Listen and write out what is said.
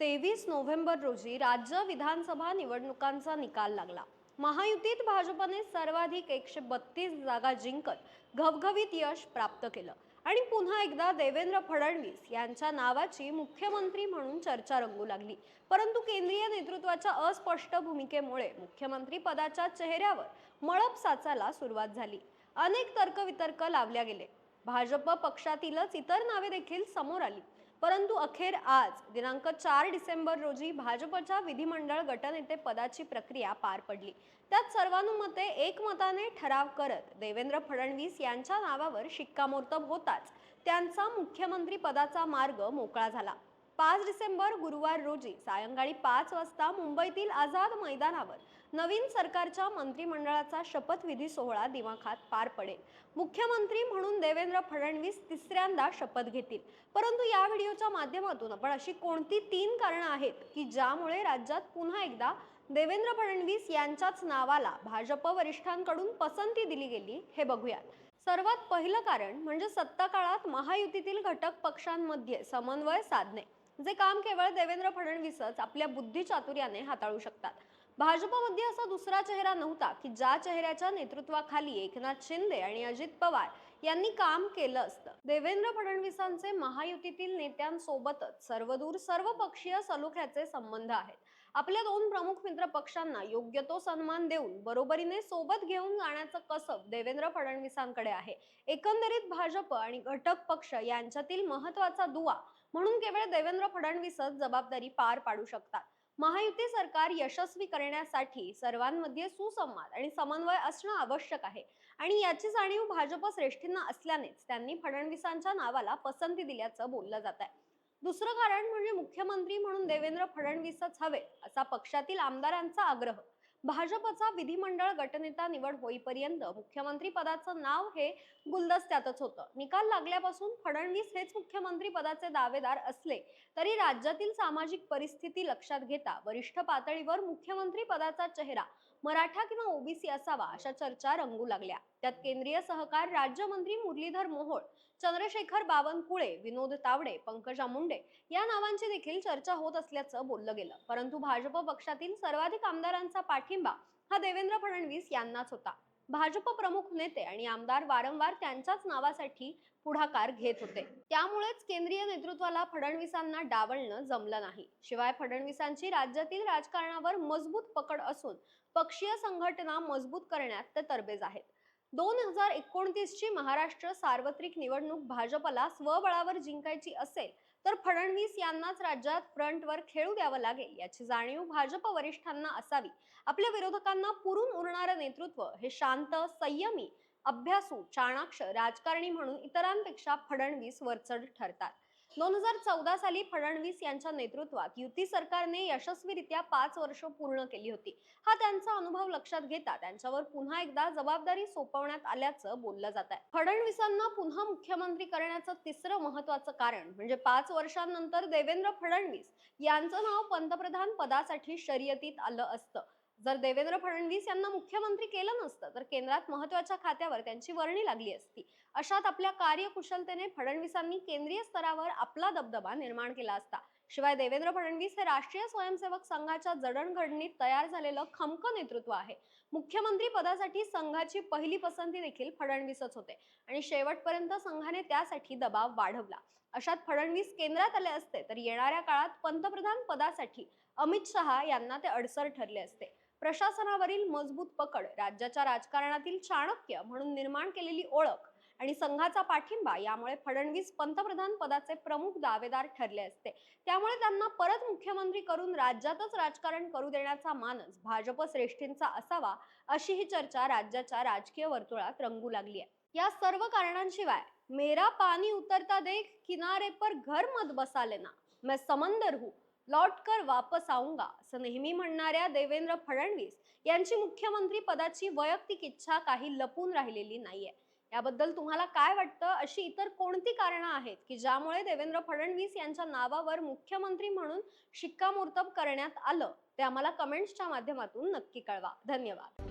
तेवीस नोव्हेंबर रोजी राज्य विधानसभा निवडणुकांचा निकाल लागला. महायुतीत भाजपने सर्वाधिक एकशे बत्तीस जागा जिंकत घवघवीत यश प्राप्त केलं. आणि पुन्हा एकदा देवेंद्र फडणवीस यांच्या नावाची मुख्यमंत्री म्हणून चर्चा रंगू लागली. परंतु केंद्रीय नेतृत्वाच्या अस्पष्ट भूमिकेमुळे मुख्यमंत्री पदाच्या चेहऱ्यावर मळप साचायला सुरुवात झाली. अनेक तर्कवितर्क लावल्या गेले. भाजप पक्षातीलच इतर नावे देखील समोर आली. परंतु अखेर आज दिनांक चार डिसेंबर रोजी भाजपच्या विधिमंडळ गटनेते पदाची प्रक्रिया पार पडली. त्यात सर्वानुमते एकमताने ठराव करत देवेंद्र फडणवीस यांच्या नावावर शिक्कामोर्तब होताच. त्यांचा मुख्यमंत्री पदाचा मार्ग मोकळा झाला. पाच डिसेंबर गुरुवार रोजी सायंकाळी पाच वाजता मुंबईतील आझाद मैदानावर नवीन सरकारच्या मंत्रिमंडळाचा शपथविधी सोहळा दिमाखात पार पडेल. मुख्यमंत्री म्हणून देवेंद्र फडणवीस तिसऱ्यांदा शपथ घेतील. परंतु या व्हिडिओच्या माध्यमातून आपण अशी कोणती तीन कारणं आहेत की ज्यामुळे राज्यात पुन्हा एकदा देवेंद्र फडणवीस यांच्याच नावाला भाजप वरिष्ठांकडून पसंती दिली गेली हे बघूयात. सर्वात पहिलं कारण म्हणजे सत्ता काळात महायुतीतील घटक पक्षांमध्ये समन्वय साधणे. जे काम केवळ देवेंद्र फडणवीसच आपल्या बुद्धिचातुर्याने हाताळू शकतात. भाजपमध्ये असा दुसरा चेहरा नव्हता की ज्या चेहऱ्याच्या नेतृत्वाखाली एकनाथ शिंदे आणि अजित पवार यांनी काम केलं असतं. देवेंद्र फडणवीसांचे महायुतीतील नेत्यांसोबतच सर्वदूर सर्व पक्षीय सलोख्याचे संबंध आहेत. आपल्या दोन प्रमुख मित्र पक्षांना योग्य तो सन्मान देऊन बरोबरीने सोबत घेऊन जाण्याचं कसब देवेंद्र फडणवीसांकडे आहे. एकंदरीत भाजप आणि घटक पक्ष यांच्यातील महत्त्वाचा दुवा म्हणून केवळ देवेंद्र फडणवीसच जबाबदारी पार पाडू शकतात. महायुती सरकार यशस्वी करण्यासाठी सर्वांमध्ये सुसंवाद आणि समन्वय असणं आवश्यक आहे आणि याची जाणीव भाजप श्रेष्ठींना असल्यानेच त्यांनी फडणवीसांच्या नावाला पसंती दिल्याचं बोललं जात आहे दुसरं कारण म्हणजे मुख्यमंत्री देवेंद्र फडणवीसच हवे असा पक्षातील आमदारांचा आग्रह. भाजपचा विधिमंडळ गटनेता निवड होईपर्यंत मुख्यमंत्री पदाचं नाव हे गुलदस्त्यातच होतं. निकाल लागल्यापासून फडणवीस हेच मुख्यमंत्री पदाचे दावेदार असले तरी राज्यातील सामाजिक परिस्थिती लक्षात घेता वरिष्ठ पातळीवर मुख्यमंत्री पदाचा चेहरा मराठा किंवा ओबीसी असावा अशा चर्चा रंगू लागल्या. त्यात केंद्रीय सहकार राज्यमंत्री मुरलीधर मोहोळ चंद्रशेखर बावनकुळे विनोद तावडे पंकजा मुंडे या नावांची देखील चर्चा होत असल्याचं बोललं गेलं. परंतु भाजप पक्षातील सर्वाधिक आमदारांचा पाठिंबा हा देवेंद्र फडणवीस यांनाच होता. भाजप प्रमुख नेते आणि आमदार वारंवार त्यांच्याच नावासाठी पुढाकार घेत होते. त्यामुळेच केंद्रीय नेतृत्वाला फडणवीसांना डावलणं जमलं नाही. शिवाय फडणवीसांची राज्यातील राजकारणावर मजबूत पकड असून पक्षीय संघटना मजबूत करण्यात ते तरबेज आहेत. दोन हजार एकोणतीसची महाराष्ट्र सार्वत्रिक निवडणूक भाजपला स्वबळावर जिंकायची असेल तर फडणवीस यांनाच राज्यात फ्रंटवर खेळू द्यावं लागेल याची जाणीव भाजप वरिष्ठांना असावी. आपल्या विरोधकांना पुरून उरणारं नेतृत्व हे शांत संयमी अभ्यासू चाणाक्ष राजकारणी म्हणून इतरांपेक्षा फडणवीस वरचढ ठरतात. दोन हजार चौदा साली फडणवीस यांच्या नेतृत्वात युती सरकारने यशस्वीरित्या पाच वर्ष पूर्ण केली होती. हा त्यांचा अनुभव लक्षात घेता त्यांच्यावर पुन्हा एकदा जबाबदारी सोपवण्यात आल्याचं बोललं जात आहे. फडणवीसांना पुन्हा मुख्यमंत्री करण्याचं तिसरं महत्वाचं कारण म्हणजे पाच वर्षांनंतर देवेंद्र फडणवीस यांचं नाव पंतप्रधान पदासाठी शर्यतीत आलं असतं. जर देवेंद्र फडणवीस यांना मुख्यमंत्री केलं नसतं तर केंद्रात महत्त्वाच्या खात्यावर त्यांची वर्णी लागली असती. अशात आपल्या कार्यकुशलतेने फडणवीसांनी केंद्रीय स्तरावर आपला दबदबा निर्माण केला असता. शिवाय देवेंद्र फडणवीस हे राष्ट्रीय स्वयंसेवक संघाच्या जडणघडणीत तयार झालेलं खमक नेतृत्व आहे. मुख्यमंत्री पदासाठी संघाची पहिली पसंती देखील फडणवीसच होते आणि शेवटपर्यंत संघाने त्यासाठी दबाव वाढवला. अशात फडणवीस केंद्रात आले असते तर येणाऱ्या काळात पंतप्रधान पदासाठी अमित शहा यांना ते अडसर ठरले असते. प्रशासनावरील मजबूत पकड राज्याच्या राजकारणातील चाणक्य म्हणून निर्माण केलेली ओळख आणि संघाचा पाठिंबा यामुळे फडणवीस पंतप्रधान पदाचे प्रमुख दावेदार ठरले असते. त्यामुळे त्यांना परत मुख्यमंत्री करून राज्यातच राजकारण करू देण्याचा मानस भाजप श्रेष्ठींचा असावा अशी ही चर्चा राज्याच्या राजकीय वर्तुळात रंगू लागली आहे या सर्व कारणांशिवाय मेरा पाणी उतरता देख किनारे पर घर मत बसा लेना मैं समंदर हूँ लौटकर वापस आऊंगा असं नेहमी म्हणणाऱ्या देवेंद्र फडणवीस यांची मुख्यमंत्री पदाची वैयक्तिक इच्छा काही लपून राहिलेली नाहीये. याबद्दल तुम्हाला काय वाटतं? अशी इतर कोणती कारणं आहेत की ज्यामुळे देवेंद्र फडणवीस यांच्या नावावर मुख्यमंत्री म्हणून शिक्कामोर्तब करण्यात आलं? ते आम्हाला कमेंट्सच्या माध्यमातून नक्की कळवा. धन्यवाद.